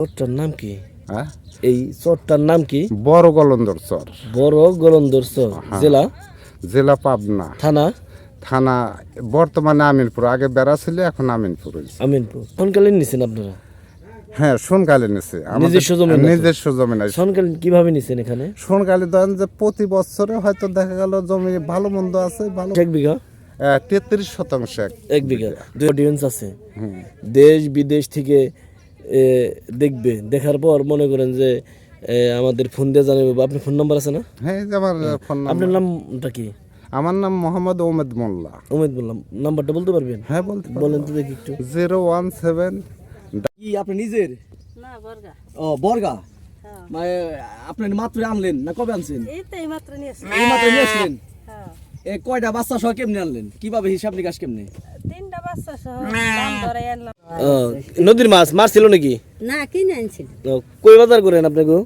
চরটার নাম কি? হ্যাঁ? এই চরটার নাম কি? বড় গলন্দর চর। বড় গলন্দর চর। জেলা? জেলা পাবনা। থানা? থানা বর্তমানে আমিনপুর। আগে বেড়া ছিল এখন আমিনপুর আমিনপুর। নিছেন আপনারা? হ্যাঁ সোনকালে নিছে। নিজস্ব জমি নিজস্ব জমি নাই। সনকালীন কীভাবে নিছেন এখানে? সোনকালে ধরেন যে প্রতি বছরে হয়তো দেখা গেল জমি ভালো মন্দ আছে ভালো এক বিঘা? তেত্রিশ শতাংশ এক বিঘা। দুই অডিয়েন্স আছে। দেশ বিদেশ থেকে দেখবে। দেখার পর মনে করেন যে আমাদের ফোন দিয়ে জানাবে বা আপনার ফোন নাম্বার আছে না? হ্যাঁ আমার ফোন আপনার নামটা কি? আমার নাম মোহাম্মদ ওমেদ মোল্লা। উমেদ বললাম নাম্বারটা বলতে পারবেন? হ্যাঁ বলতে বলেন তো দেখি একটু। জিরো ওয়ান সেভেন কি আপনি নিজের? না বর্গা। ও বর্গা? হ্যাঁ। মানে আপনি মাত্র আনলেন না কবে আনছেন? এই তো নিয়ে এই মাত্র নিয়ে আসলেন? হ্যাঁ। এ কয়টা বাচ্চা সহ কেমনে আনলেন? কীভাবে হিসাব নিকাশ কেমনে? নদীর মাছ মারছিল নাকি? না কিনে আনছিল। কই বাজার করেন আপনি গো?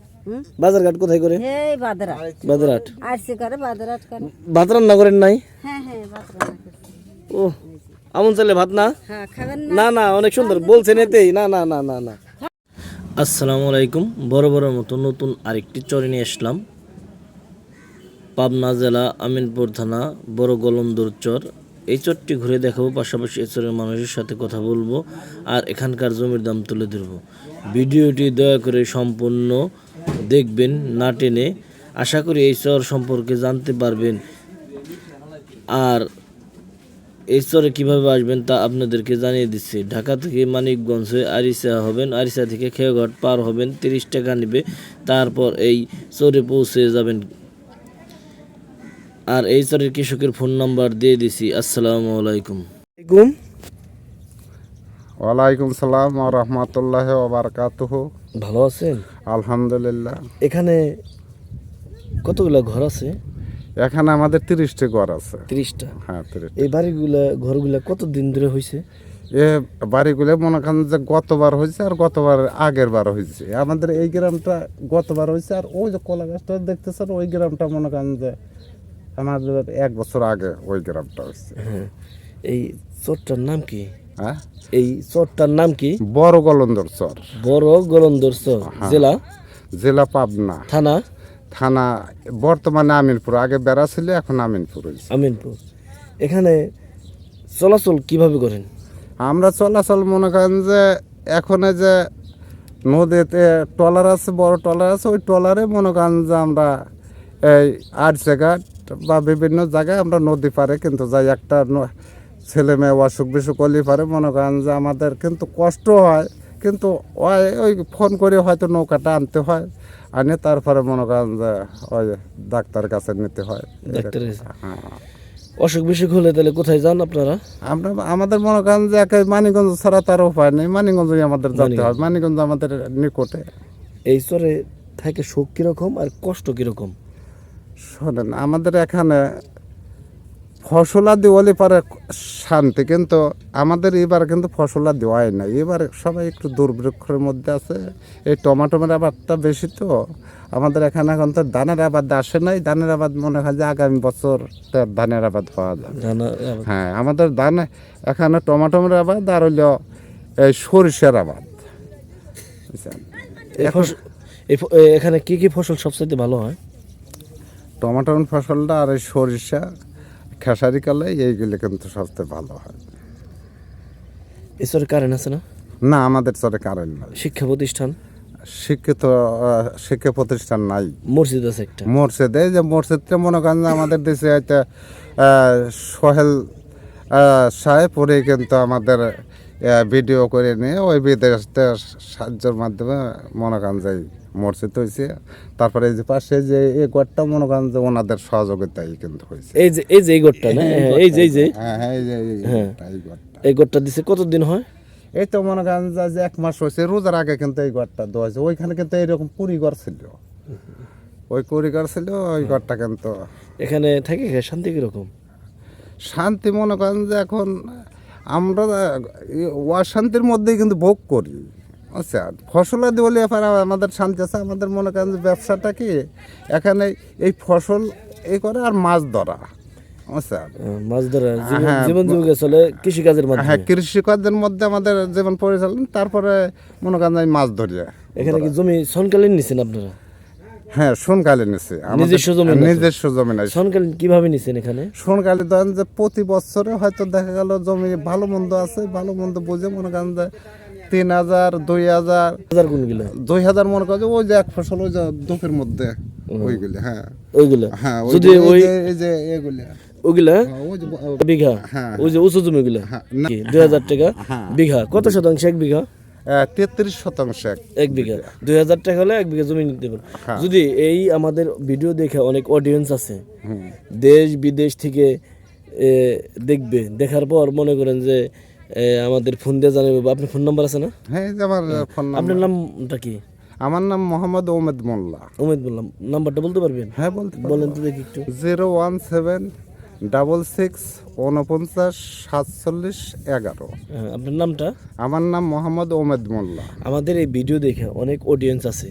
বাজার ঘাট কোথায় করে এই বাদরা বাজারহাট আসছে করে বাদরাত করে। ভাত রান্না করেন নাই? হ্যাঁ হ্যাঁ বাদরা ও আমন চাইলে ভাত না? হ্যাঁ খাবেন না। না না অনেক সুন্দর। বলছেন এতেই। না না না না না। আসসালামু আলাইকুম। বড় বড় মতো নতুন আরেকটি চরে নিয়ে আসলাম। পাবনা জেলা আমিনপুর থানা বড় গলন্দর চর। এই চরটি ঘুরে দেখাবো, পাশাপাশি এই চরের মানুষের সাথে কথা বলব আর এখানকার জমির দাম তুলে ধরবো। ভিডিওটি দয়া করে সম্পূর্ণ দেখবেন না টেনে। আশা করি এই চর সম্পর্কে জানতে পারবেন। আর এই চরে কীভাবে আসবেন তা আপনাদেরকে জানিয়ে দিচ্ছি। ঢাকা থেকে মানিকগঞ্জ হয়ে আরিসা হবেন। আরিসা থেকে খেয়াঘাট পার হবেন, তিরিশ টাকা নেবে। তারপর এই চরে পৌঁছে যাবেন আর এই চরের কৃষকের ফোন নাম্বার দিয়ে দিছি। আসসালামু আলাইকুম। আলাইকুম। ওয়ালাইকুম সালাম রহমতুল্লাহ ওবরকাতুহ ভালো আছেন? আলহামদুলিল্লাহ। এখানে কতগুলো ঘর আছে? এখানে আমাদের তিরিশটি ঘর আছে। তিরিশটা? হ্যাঁ তিরিশ এই বাড়িগুলা ঘরগুলা কত দিন ধরে হয়েছে এ বাড়িগুলো মনে করেন যে গতবার হয়েছে আর গতবার আগের বার হয়েছে আমাদের এই গ্রামটা গতবার হয়েছে আর ওই যে কলা গাছটা দেখতেছেন ওই গ্রামটা মনে করেন যে আমাদের এক বছর আগে ওই গ্রামটা হয়েছে। হ্যাঁ। এই চরটার নাম কি? হ্যাঁ? এই চরটার নাম কি? বড় গলন্দর চর। বড় গলন্দর চর। জেলা? জেলা পাবনা। থানা? থানা বর্তমানে আমিনপুর। আগে বেড়া ছিল এখন আমিনপুর আমিনপুর। এখানে চলাচল কীভাবে করেন? আমরা চলাচল মনে করেন যে এখন যে নদীতে ট্রলার আছে বড় ট্রলার আছে ওই ট্রলারে মনে করেন যে আমরা এই আটসেঘাট বা বিভিন্ন জায়গায় আমরা নদী পারে কিন্তু যাই একটা ন- ছেলে মেয়ে অসুখ বিসুখ করলে পারে মনে করেন যে আমাদের কিন্তু কষ্ট হয় কিন্তু ওই ফোন করে হয়তো নৌকাটা আনতে হয় আনে তারপরে মনে করেন যে ওই ডাক্তার কাছে নিতে হয়? হ্যাঁ। অসুখ বিসুখ হলে তাহলে কোথায় যান আপনারা? আমরা আমাদের মনে করেন যে একে মানিগঞ্জ ছাড়া তার উপায় নেই মানিগঞ্জই আমাদের যেতে হয় মানিগঞ্জ আমাদের নিকটে। এই স্তরে থাকে সুখ কীরকম আর কষ্ট কীরকম? শোনেন আমাদের এখানে ফসলাদি হলে পারে শান্তি কিন্তু আমাদের এবার কিন্তু ফসলা দেওয়াই না। এবার সবাই একটু দুর্ভিক্ষের মধ্যে আছে। এই টমাটোমের আবাদটা বেশি তো। আমাদের এখানে এখন তো ধানের আবাদ আসে নাই। ধানের আবাদ মনে হয় যে আগামী বছর ধানের আবাদ হওয়া যাবে। জানা হ্যাঁ আমাদের ধান এখানে টমাটোমের আবাদ আর হইল এই সরিষার আবাদ। এখানে কি কি ফসল সবচেয়ে ভালো হয়? টমাটোর ফসলটা আর এই সরিষা খেসারি কালে এইগুলো কিন্তু সবচেয়ে ভালো হয়। এসরে কারেন্ট আছে না? না আমাদের চরে কারেন্ট নাই। শিক্ষা প্রতিষ্ঠান? শিক্ষিত শিক্ষা প্রতিষ্ঠান নাই। মসজিদ আছে একটা? মসজিদ এই যে মসজিদটা মনে করেন যে আমাদের দেশে একটা সোহেল সাহেব পরে কিন্তু আমাদের ভিডিও করে নিয়ে ওই বিদেশ সাহায্যের মাধ্যমে মনে করেন যে এই মসজিদ হয়েছে তারপরে এই যে পাশে যে এই ঘরটা মনে করেন যে ওনাদের সহযোগিতাই কিন্তু হয়েছে এই যে এই যে এই গোটটা না? হ্যাঁ, এই যে এই যে। হ্যাঁ হ্যাঁ এই যে এই ঘরটা, এই ঘরটা। এই গোটটা দিছে কতদিন হয়? এই তো মনে করেন যে এক মাস হয়েছে রোজার আগে কিন্তু এই ঘরটা দেওয়া হয়েছে। ওইখানে কিন্তু এইরকম পরিঘর ছিল। ওই পরিঘর ছিল ওই ঘরটা কিন্তু এখানে থাকে শান্তি কীরকম? শান্তি মনে করেন যে এখন আমরা অশান্তির মধ্যেই কিন্তু ভোগ করি। আচ্ছা ফসলাদি বলে এবার আমাদের শান্তি আছে আমাদের মনে করেন যে ব্যবসাটা কি এখানে এই ফসল এই করে আর মাছ ধরা আচ্ছা। মাছ ধরা জীবন- হ্যাঁ, জীবিকা চলে কৃষিকাজের হ্যাঁ মাধ্যমে কৃষিকাজের মধ্যে আমাদের জীবন পরিচালন তারপরে মনে করেন মাছ ধরি। এখানে কি জমি সনকালীন নিছেন আপনারা? হ্যাঁ সোনকালে নিছে। আমাদের- নিজস্ব জমি নিজস্ব জমি নাই। কীভাবে নিছেন এখানে? সোনকালে ধরেন যে প্রতি বছরে হয়তো দেখা গেল জমি ভালো মন্দ আছে ভালো মন্দ বুঝে মনে করেন যে তিন হাজার দুই হাজার। হাজার কোনগুলো? দুই হাজার মনে করেন যে ওই যে এক ফসল ওই যে দুপের মধ্যে ওইগুলি হ্যাঁ। ওইগুলো? হ্যাঁ যদি ওই যে- এগুলি। হ্যাঁ, ওই যে বিঘা? হ্যাঁ, ওই যে উঁচু জমিগুলো? হ্যাঁ, না। কি দুই হাজার টাকা? বিঘা? কত শতাংশ? এক বিঘা? তেত্রিশ শতাংশ এক বিঘা। দুই হাজার টাকা হলে এক বিঘা জমি নিতে। যদি এই আমাদের ভিডিও দেখে অনেক অডিয়েন্স আছে দেশ বিদেশ থেকে দেখবে দেখার পর মনে করেন যে আমাদের ফোন দিয়ে জানাবে আপনার ফোন নাম্বার আছে না? হ্যাঁ আমার ফোন নাম্বার। আপনার নামটা কি? আমার নাম মোহাম্মদ ওমেদ মোল্লা। উমেদ বললাম নাম্বারটা বলতে পারবেন? হ্যাঁ বলতে বলেন তো দেখি একটু। Zero one seven double six উনপঞ্চাশ সাতচল্লিশ এগারো। হ্যাঁ, আপনার নামটা? আমার নাম মোহাম্মদ ওমেদ মোল্লা। আমাদের এই ভিডিও দেখে অনেক অডিয়েন্স আছে।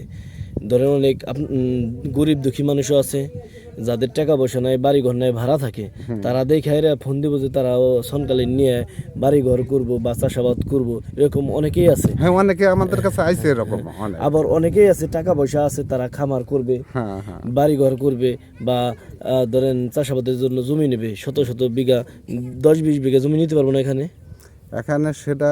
ধরেন অনেক গরিব দুঃখী মানুষও আছে যাদের টাকা পয়সা নাই বাড়ি ঘর নাই ভাড়া থাকে তারা দেখে এরা ফোন দিব যে তারাও সনকালীন নিয়ে বাড়ি ঘর করব বা চাষাবাদ করব এরকম অনেকেই আছে। হ্যাঁ অনেকে আমাদের কাছে আইছে এরকম আবার অনেকেই আছে টাকা পয়সা আছে তারা খামার করবে হ্যাঁ হ্যাঁ। বাড়ি ঘর করবে বা ধরেন চাষাবাদের জন্য জমি নেবে শত শত বিঘা দশ বিশ বিঘা জমি নিতে পারব না এখানে? এখানে সেটা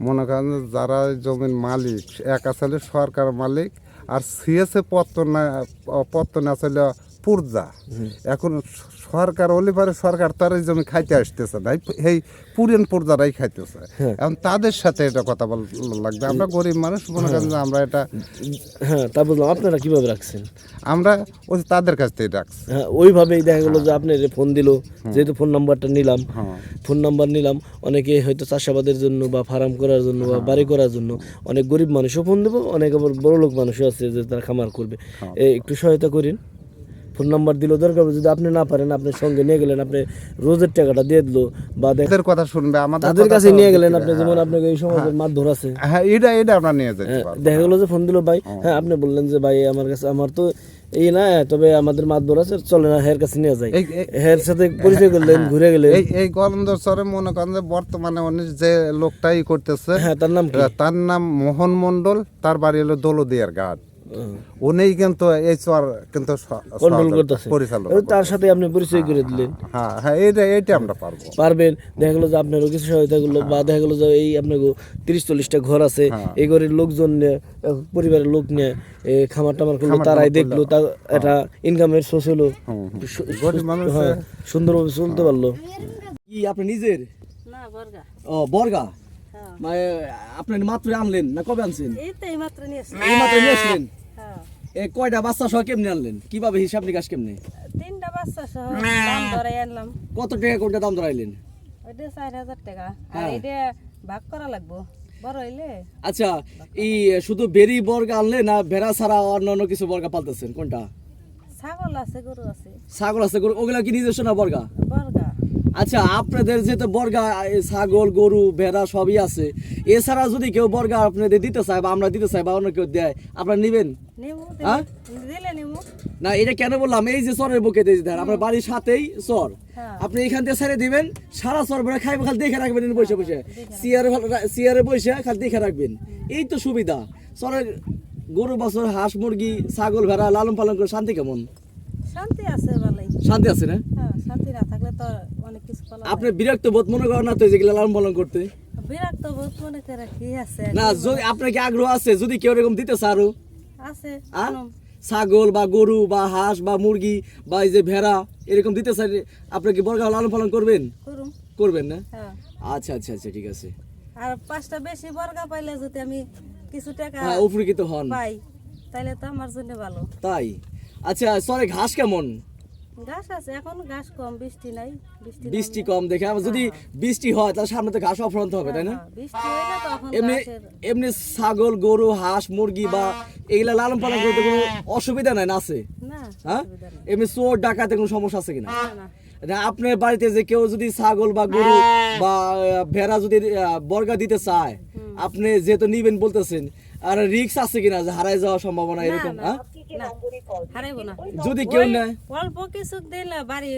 মনে করেন যারা জমির মালিক এক আসলে সরকার মালিক আর সিএসএ পত্তন পত্তন পত্র না আসলে পূর্জা এখন সরকার অলিভারে সরকার তার এই জমি খাইতে আসতেছে না। এই- পুরেন পূর্জারাই খাইতেছে। এখন তাদের সাথে এটা কথা বল লাগবে। আমরা গরিব মানুষ মনে করেন যে আমরা এটা হ্যাঁ তা বললাম আপনারা কীভাবে রাখছেন? আমরা ওই তাদের কাছ থেকে রাখছি। হ্যাঁ ওইভাবেই দেখা গেলো যে আপনি ফোন দিল যেহেতু ফোন নাম্বারটা নিলাম হ্যাঁ। ফোন নাম্বার নিলাম অনেকে হয়তো চাষাবাদের জন্য বা ফার্ম করার জন্য বা বাড়ি করার জন্য অনেক গরিব মানুষও ফোন দেবো অনেক আবার বড় লোক মানুষও আছে যে তারা খামার করবে। একটু সহায়তা করেন। ফোন নাম্বার দিলেও দরকার যদি আপনি না পারেন আপনার সঙ্গে নিয়ে গেলেন আপনি রোজের টাকাটা দিয়ে দিলো বা তাদের কথা শুনবে আমাদের তাদের কাছে নিয়ে গেলেন আপনি যেমন আপনাকে এই সমাজের মারধর আছে। হ্যাঁ এটা এটা আমরা নিয়ে যেতে হ্যাঁ, দেখা গেলো যে ফোন দিল ভাই হ্যাঁ। আপনি বললেন যে ভাই আমার কাছে আমার তো এই না তবে আমাদের মাতবর আছে চলে না হের কাছে নিয়ে যাই। এই- হের সাথে পরিচয় করলেন ঘুরে গেলেন। এই এই গলন্দর চরে মনে করেন যে বর্তমানে উনি যে লোকটাই করতেছে হ্যাঁ তার নাম তার নাম মোহন মন্ডল তার বাড়ি হলো দৌলদিয়ার ঘাট। হ্যাঁ। উনিই কিন্তু এই চর কিন্তু কন্ট্রোল করতেছে। পরিচালক তার সাথে আপনি পরিচয় করে দিলেন। হ্যাঁ হ্যাঁ এইটা এইটা আমরা পারব। পারবেন দেখা গেলো যে আপনারও কিছু সহায়তা করল বা দেখা গেলো যে এই আপনার তিরিশ চল্লিশটা ঘর আছে হ্যাঁ। এই ঘরের লোকজন নিয়ে পরিবারের লোক নিয়ে খামার টামার করল তারাই দেখল তা এটা ইনকামের সোর্স হলো। হ্যাঁ সুন্দরভাবে চলতে পারল। কি আপনি নিজের? না বর্গা। ও বর্গা? হ্যাঁ মানে আপনি মাত্র আনলেন না কবে আনছেন? এই মাত্র নিয়ে। এই আসলেন? হ্যাঁ। এ কয়টা বাচ্চা সহ কেমনে আনলেন? কীভাবে হিসাব নিকাশ কেমনে? তিনটা বাচ্চা সহ দাম ধরে আনলাম। কত টাকা কোনটা দাম ধরাইলেন? ওইটা চার হাজার টাকা। আর হ্যাঁ। এটা ভাগ করা লাগবো। বড় আচ্ছা এই শুধু বেরি বর্গা আনলে না ভেড়া ছাড়া অন্যান্য কিছু বর্গা পালতেছেন? কোনটা? ছাগল আছে গরু আছে। ছাগল আছে গরু ওগুলা কি নিজস্ব না বর্গা? বর্গা। আচ্ছা আপনাদের যেহেতু বর্গা ছাগল গরু ভেড়া সবই আছে এছাড়া যদি কেউ বর্গা আপনাদের দিতে চায় বা আমরা দিতে চাই বা অন্য কেউ দেয় আপনারা নিবেন? হ্যাঁ? না এটা কেন বললাম? এই যে চরের বুকে দেন আপনার বাড়ির সাথেই চর। হ্যাঁ। আপনি এখান থেকে ছেড়ে দিবেন সারা চর ভরে খাইবে খালি দেখে রাখবেন বসে বসে। চেয়ারে চেয়ারে বসে খালি দেখে রাখবেন। এই তো সুবিধা। চরের গরু বছর হাঁস মুরগি ছাগল ভেড়া লালন পালন করে শান্তি কেমন? শান্তি আছে ভালোই। শান্তি আছে না? হ্যাঁ শান্তি না থাকলে তো অনেক কিছু আপনি বিরক্ত বোধ মনে করেন না তো যেগুলো লালন পালন করতে? বিরক্ত বোধ মনে করে কি আছে না যদি আপনার কি আগ্রহ আছে যদি কেউ এরকম দিতে আরও? আছে ছাগল বা গরু বা হাঁস বা মুরগি বা এই যে ভেড়া এরকম দিতে চাই আপনি কি বর্গা লালন পালন করবেন? করবেন না? হ্যাঁ। আচ্ছা আচ্ছা আচ্ছা ঠিক আছে। আর পাঁচটা বেশি বর্গা পাইলে যদি আমি কিছু টাকা হ্যাঁ উপকৃত হন। পাই তাহলে তো আমার জন্য ভালো। তাই? আচ্ছা সরে ঘাস কেমন? ঘাস আছে এখন ঘাস কম বৃষ্টি নাই বৃষ্টি বৃষ্টি কম দেখে যদি বৃষ্টি হয় তাহলে সামনে তো ঘাস অফরন্ত হবে তাই না? হ্যাঁ, বৃষ্টি হইলে তখন এমনি এমনি ছাগল গরু হাঁস মুরগি বা এগুলা লালন পালন করতে কোনো অসুবিধা নাই না আছে? না হ্যাঁ? এমনি চোর ডাকাতে কোনো সমস্যা আছে কিনা? না না। না, আপনার বাড়িতে যে কেউ যদি ছাগল বা গরু বা ভেড়া যদি বর্গা দিতে চায় আপনি যেহেতু নিবেন বলতেছেন আর রিক্স আছে কিনা যে হারাই যাওয়ার সম্ভাবনা এরকম হ্যাঁ না না যদি কেউ নেয়। অল্প কিছু দিলে বাড়ি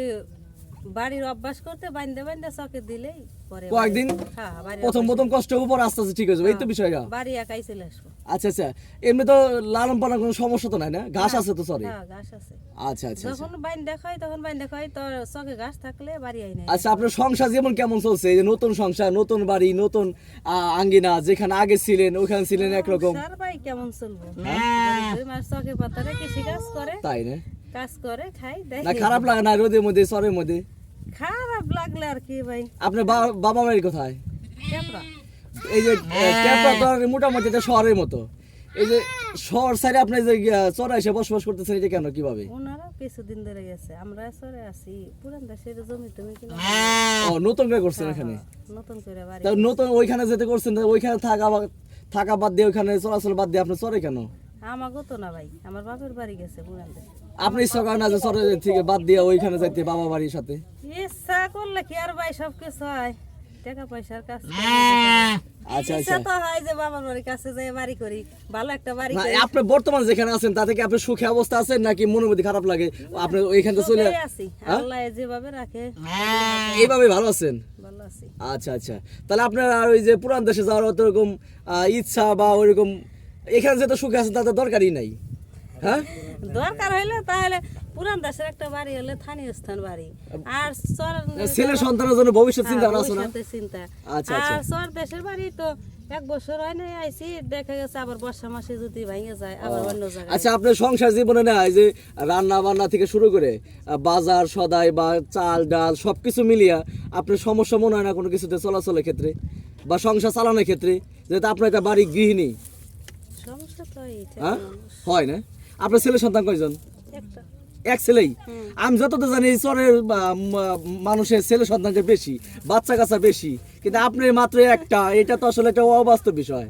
বাড়ির অভ্যাস করতে বাইন্দে বাইন্দে চকে দিলেই পরে কয়েকদিন? হ্যাঁ প্রথম প্রথম কষ্ট আস্তে আস্তে ঠিক হয়ে যাবে। এই তো বিষয়টা বাড়ি একাই চলে আসব। আচ্ছা আচ্ছা। এমনি তো লালন পালন কোনো সমস্যা তো নাই না? ঘাস আছে তো সরি হ্যাঁ ঘাস আছে। আচ্ছা আচ্ছা আচ্ছা। যখন বাইন দেখাই তখন বাইন দেখাই তো চকে ঘাস থাকলে বাড়ি আই নাই। আচ্ছা আপনার সংসার যেমন কেমন চলছে? এই যে নতুন সংসার নতুন বাড়ি নতুন আঙ্গিনা যেখানে আগে ছিলেন ওখানে ছিলেন একরকম। সার ভাই কেমন চলবো? হ্যাঁ। দুই মাস চকে পাতারে কৃষি কাজ করে তাই না? কাজ করে খাই দেয় না খারাপ লাগে না রোদের মধ্যে সরের মধ্যে। খারাপ লাগলে আর কি ভাই? আপনার বাবা বাড়ির কোথায়? এই যে ক্যাপটা মোটামুটি এটা শহরের মতো। এই যে শহর সাইডে আপনি যে চরে এসে বসবাস করতেছেন এটা কেন কীভাবে? ওনারা কিছুদিন ধরে গেছে আমরা সরে আছি। পুরান দেশের জমি টমি কিনা ও নতুন করে করছেন এখানে? নতুন করে বাড়ি তা নতুন ওইখানে যেতে করছেন ওইখানে থাকা থাকা বাদ দিয়ে ওইখানে চলাচল বাদ দিয়ে আপনি চরে কেন? আমাগো তো না ভাই আমার বাপের বাড়ি গেছে পুরান দেশে। আপনি ইচ্ছা করেন না যে থেকে বাদ দিয়ে ওইখানে যাইতে বাবা বাড়ির সাথে? ইচ্ছা করলে কি আর ভাই সব কিছু হয়? টাকা পয়সার কাজ আচ্ছা আচ্ছা। তো হয় যে বাবার বাড়ির কাছে যাই বাড়ি করি ভালো একটা বাড়ি করি। আপনি বর্তমান যেখানে আছেন তাতে কি আপনি সুখে অবস্থা আছেন নাকি খারাপ লাগে? আপনি ওইখান চলে আছি। আল্লাহ যেভাবে রাখে। এইভাবে ভালো আছেন? ভালো আছি। আচ্ছা আচ্ছা। তাহলে আপনার আর ওই যে পুরান দেশে যাওয়ার অত রকম ইচ্ছা বা ওইরকম এখানে যেটা সুখে আছে তাতে দরকারই নাই? হ্যাঁ দরকার হইলে তাহলে পুরান দেশের একটা বাড়ি হলে স্থানীয় স্থান বাড়ি। আর ছেলে সন্তানের জন্য ভবিষ্যৎ চিন্তা আছে না? চিন্তা। আচ্ছা, আচ্ছা। আর চর দেশের বাড়ি তো এক বছর হয় নাই আইছি দেখা গেছে আবার বর্ষা মাসে যদি ভেঙে যায় আবার অন্য জায়গায়। আচ্ছা আপনার সংসার জীবনে না এই যে রান্না বান্না থেকে শুরু করে বাজার সদাই বা চাল ডাল সবকিছু মিলিয়া আপনার সমস্যা মনে হয় না কোনো কিছুতে চলাচলের ক্ষেত্রে? বা সংসার চালানোর ক্ষেত্রে? যেহেতু আপনার একটা বাড়ি গৃহিণী। সমস্যা তো হ্যাঁ? হয় না? আপনার ছেলে সন্তান কয়জন? এক ছেলেই? আমি যতটা জানি চরের মানুষের ছেলে সংখ্যা বেশি বাচ্চা কাচ্চা বেশি। কিন্তু আপনার মাত্র একটা এটা তো আসলে একটা অবাস্তব বিষয়।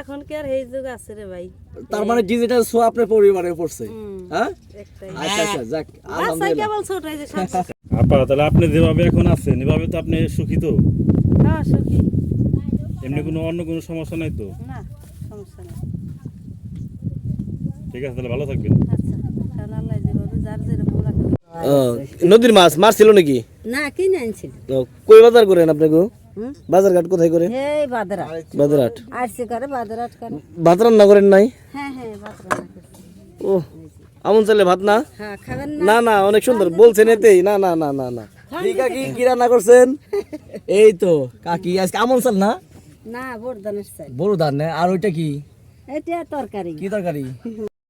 এখন কি আর এই যুগ আছে রে ভাই? তার মানে ডিজিটাল শো আপনার পরিবারে পড়ছে। হ্যাঁ? আচ্ছা আচ্ছা যাক আলহামদুলিল্লাহ। কেবল ছোট এই যে আপা তাহলে আপনি যেভাবে এখন আছেন এভাবে তো আপনি সুখী তো? হ্যাঁ সুখী। এমনি কোনো অন্য কোনো সমস্যা নাই তো? না সমস্যা নেই ঠিক আছে তাহলে ভালো থাকবেন। আচ্ছা নদীর মাছ মারছিল নাকি? না কিনে আনছিল। কই বাজার করেন আপনি গো? বাজার ঘাট কোথায় করে এই বাদরা বাজারহাট করে বাদরাট করে। ভাত রান্না করেন নাই? হ্যাঁ হ্যাঁ বাদরা ও আমন চাইলে ভাত না? হ্যাঁ খাবেন না। না অনেক সুন্দর। বলছেন এতেই। না না না না না। কি কাকি কি রান্না করছেন? এই তো কাকি আজকে আমন চাল না? না বর্ধনের চাই বড় ধান না? আর ওইটা কি? এটা তরকারি। কি তরকারি?